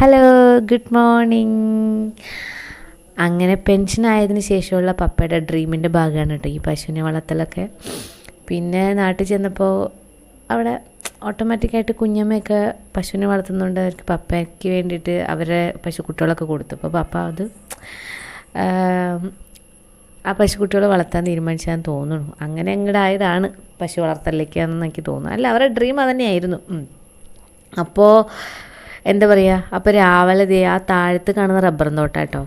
Hello good morning അങ്ങനെ pension ആയതിനു ശേഷമുള്ള പപ്പയുടെ ഡ്രീമിന്റെ ഭാഗമാണ് കേട്ടോ ഈ പശുവിനെ വളർത്തലൊക്കെ. പിന്നെ നാട്ടിൽ ചെന്നപ്പോൾ അവിടെ ഓട്ടോമാറ്റിക്കായിട്ട് കുഞ്ഞമ്മയൊക്കെ പശുവിനെ വളർത്തുന്നുണ്ട്. അവർക്ക് പപ്പയ്ക്ക് വേണ്ടിയിട്ട് അവരെ പശുക്കുട്ടികളൊക്കെ കൊടുത്തു. അപ്പോൾ പപ്പ അത് ആം, പശുക്കുട്ടികളെ വളർത്താൻ തീരുമാനിച്ചാന്ന് തോന്നുന്നു. അങ്ങനെ അങ്ങോട്ടായതാണ് പശു വളർത്തലിലേക്കാണെന്ന് എനിക്ക് തോന്നുന്നു. അല്ല അവരുടെ ഡ്രീം അതന്നെയായിരുന്നു. തന്നെയായിരുന്നു അപ്പോൾ എന്താ പറയുക അപ്പോൾ രാവിലെ ദേ ആ താഴത്ത് കാണുന്ന റബ്ബർ തോട്ടാട്ടോ.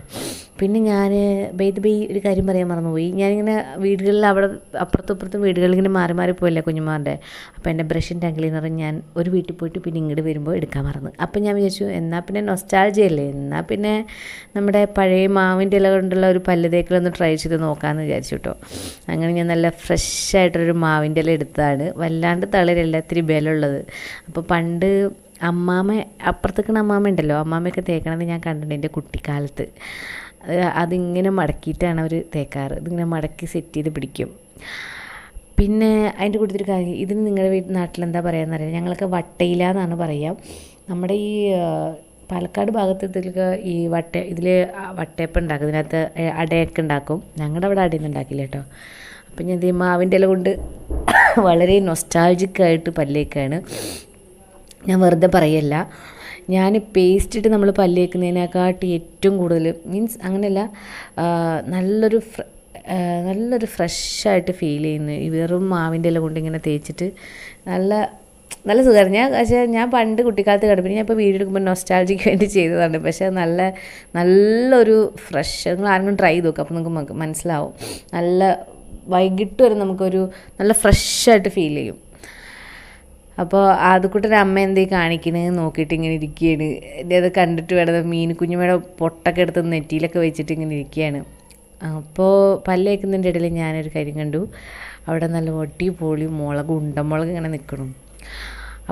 പിന്നെ ഞാൻ ബെയ്ത് ബെയ് ഒരു കാര്യം പറയാൻ മറന്നുപോയി. ഞാനിങ്ങനെ വീടുകളിൽ അവിടെ അപ്പുറത്തും ഇപ്പുറത്തും വീടുകളിൽ ഇങ്ങനെ മാറി മാറി പോയല്ലേ കുഞ്ഞുമാരുടെ അപ്പോൾ എന്റെ ബ്രഷിന്റെ പറഞ്ഞ് ഞാൻ ഒരു വീട്ടിൽ പോയിട്ട് പിന്നെ ഇങ്ങോട്ട് വരുമ്പോൾ എടുക്കാൻ മറന്നു. അപ്പോൾ ഞാൻ വിചാരിച്ചു എന്നാൽ പിന്നെ നൊസ്റ്റാൾജിയല്ലേ എന്നാൽ പിന്നെ നമ്മുടെ പഴയ മാവിന്റെ ഇല കൊണ്ടുള്ള ഒരു പല്ല് തേക്കലൊന്ന് ട്രൈ ചെയ്ത് നോക്കാമെന്ന് വിചാരിച്ചു കേട്ടോ അങ്ങനെ ഞാൻ നല്ല ഫ്രഷ് ആയിട്ടൊരു മാവിന്റെ ഇല എടുത്തതാണ് വല്ലാണ്ട് തളരല്ല ഇത്തിരി ബലമുള്ളത്. അപ്പോൾ പണ്ട് അമ്മാമ്മ അപ്പുറത്തേക്കണ അമ്മാമ്മ ഉണ്ടല്ലോ അമ്മാമ്മയൊക്കെ തേക്കണത് ഞാൻ കണ്ടിട്ടുണ്ട് എന്റെ കുട്ടിക്കാലത്ത്. അത് അതിങ്ങനെ മടക്കിയിട്ടാണ് അവർ തേക്കാറ്. ഇതിങ്ങനെ മടക്കി സെറ്റ് ചെയ്ത് പിടിക്കും. പിന്നെ അതിന്റെ കൂട്ടത്തിൽ കാര്യം ഇതിന് നിങ്ങളുടെ വീട്ടിൽ നാട്ടിൽ എന്താ പറയുക അറിയാം ഞങ്ങളൊക്കെ വട്ടയില എന്നാണ് പറയുക നമ്മുടെ ഈ പാലക്കാട് ഭാഗത്ത് ഇതിലൊക്കെ ഈ വട്ട ഇതിൽ വട്ടയപ്പം ഉണ്ടാക്കും. ഇതിനകത്ത് അടയൊക്കെ ഉണ്ടാക്കും. ഞങ്ങളുടെ അവിടെ അടയൊന്നും ഉണ്ടാക്കില്ല കേട്ടോ. അപ്പം ഞാൻ മാവിന്റെ ഇല കൊണ്ട് വളരെ നൊസ്റ്റാൾജിക്കായിട്ട് പല്ലേക്കാണ് ഞാൻ വെറുതെ പറയല്ല. ഞാൻ പേസ്റ്റ് ഇട്ട് നമ്മൾ പല്ല് തേക്കുന്നതിനെക്കാട്ടി ഏറ്റവും കൂടുതൽ മീൻസ് അങ്ങനെയല്ല നല്ലൊരു നല്ലൊരു ഫ്രഷായിട്ട് ഫീൽ ചെയ്യുന്നു വെറും മാവിന്റെ ഇല കൊണ്ട് ഇങ്ങനെ തേച്ചിട്ട് നല്ല നല്ല സുഖമായിരുന്നു ഞാൻ പക്ഷേ ഞാൻ പണ്ട് കുട്ടിക്കാലത്ത് കിടപ്പിന് ഞാൻ ഇപ്പോൾ വീഡിയോ എടുക്കുമ്പോൾ നൊസ്റ്റാൾജിക്ക് വേണ്ടി ചെയ്തതാണ്. പക്ഷേ നല്ല നല്ലൊരു ഫ്രഷ് നിങ്ങൾ ആരെങ്കിലും ട്രൈ ചെയ്ത് നോക്കുക അപ്പോൾ നിങ്ങൾക്ക് മനസ്സിലാവും. നല്ല വൈകിട്ട് വരെ നമുക്കൊരു നല്ല ഫ്രഷായിട്ട് ഫീൽ ചെയ്യും. അപ്പോൾ ആദ്യക്കൂട്ടൊരു അമ്മ എന്തേ കാണിക്കുന്നത് നോക്കിയിട്ട് ഇങ്ങനെ ഇരിക്കുകയാണ് അത് കണ്ടിട്ട് വേണം മീൻ കുഞ്ഞുമേടെ പൊട്ടൊക്കെ എടുത്ത് നെറ്റിയിലൊക്കെ വെച്ചിട്ട് ഇങ്ങനെ ഇരിക്കുകയാണ് അപ്പോൾ പല്ലേക്കുന്നതിന്റെ ഇടയിൽ ഞാനൊരു കാര്യം കണ്ടു. അവിടെ നല്ല ഒട്ടി പൊളി മുളക് ഉണ്ടമുളക് ഇങ്ങനെ നിൽക്കണം.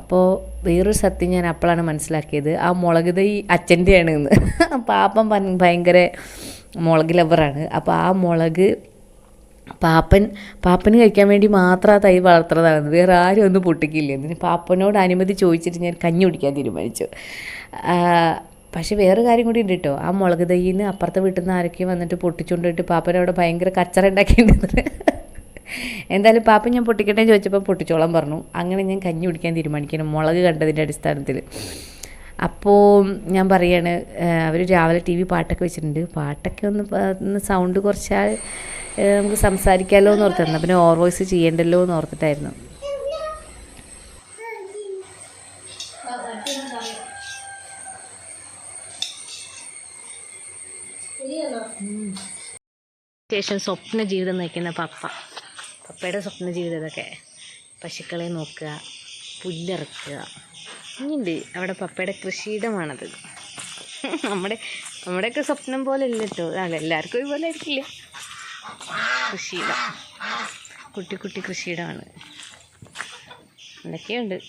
അപ്പോൾ വേറൊരു സത്യം ഞാൻ അപ്പോഴാണ് മനസ്സിലാക്കിയത്. ആ മുളക് തൈ അച്ഛന്റെയാണ് എന്ന്. പാപ്പൻ ഭയങ്കര മുളക് ലവറാണ് അപ്പോൾ ആ മുളക് പാപ്പൻ പാപ്പന് കഴിക്കാൻ വേണ്ടി മാത്രം ആ തൈ വളർത്തുന്നതാണ്. വേറെ ആരും ഒന്നും പൊട്ടിക്കില്ല. എന്നിട്ട് പാപ്പനോട് അനുമതി ചോദിച്ചിട്ട് ഞാൻ കഞ്ഞി കുടിക്കാൻ തീരുമാനിച്ചു. പക്ഷേ വേറെ കാര്യം കൂടി ഉണ്ട് കേട്ടോ ആ മുളക് തൈയിൽ നിന്ന് അപ്പുറത്തെ വീട്ടിൽ നിന്ന് ആരൊക്കെ വന്നിട്ട് പൊട്ടിച്ചുകൊണ്ടിട്ട് പാപ്പനവിടെ ഭയങ്കര കച്ചറ ഉണ്ടാക്കിയിട്ടുണ്ട്. എന്തായാലും പാപ്പൻ ഞാൻ പൊട്ടിക്കട്ടെ ചോദിച്ചപ്പോൾ പൊട്ടിച്ചോളാൻ പറഞ്ഞു. അങ്ങനെ ഞാൻ കഞ്ഞി കുടിക്കാൻ തീരുമാനിക്കണം മുളക് കണ്ടതിന്റെ അടിസ്ഥാനത്തിൽ. അപ്പോൾ ഞാൻ പറയാണ് അവർ രാവിലെ ടി വി പാട്ടൊക്കെ വെച്ചിട്ടുണ്ട്. പാട്ടൊക്കെ ഒന്ന് സൗണ്ട് കുറച്ചാൽ നമുക്ക് സംസാരിക്കാമല്ലോ എന്ന് ഓർത്തിരുന്നു. പിന്നെ ഓവർ വോയിസ് ചെയ്യണ്ടല്ലോ എന്ന് ഓർത്തിട്ടായിരുന്നു. ശേഷം സ്വപ്ന ജീവിതം നയിക്കുന്ന പപ്പ. പപ്പയുടെ സ്വപ്ന ജീവിതം ഇതൊക്കെ പശുക്കളെ നോക്കുക പുല്ലിറക്കുക. ഇനിയുണ്ട്. അവിടെ പപ്പയുടെ കൃഷിയിടമാണത്. നമ്മുടെ നമ്മുടെയൊക്കെ സ്വപ്നം പോലെ ഇല്ല കേട്ടോ അല്ല എല്ലാവർക്കും ഇതുപോലെ ആയിരിക്കില്ല? കൃഷിയിടം. കുട്ടി കുട്ടി കൃഷിയിടമാണ്. എന്തൊക്കെയുണ്ട്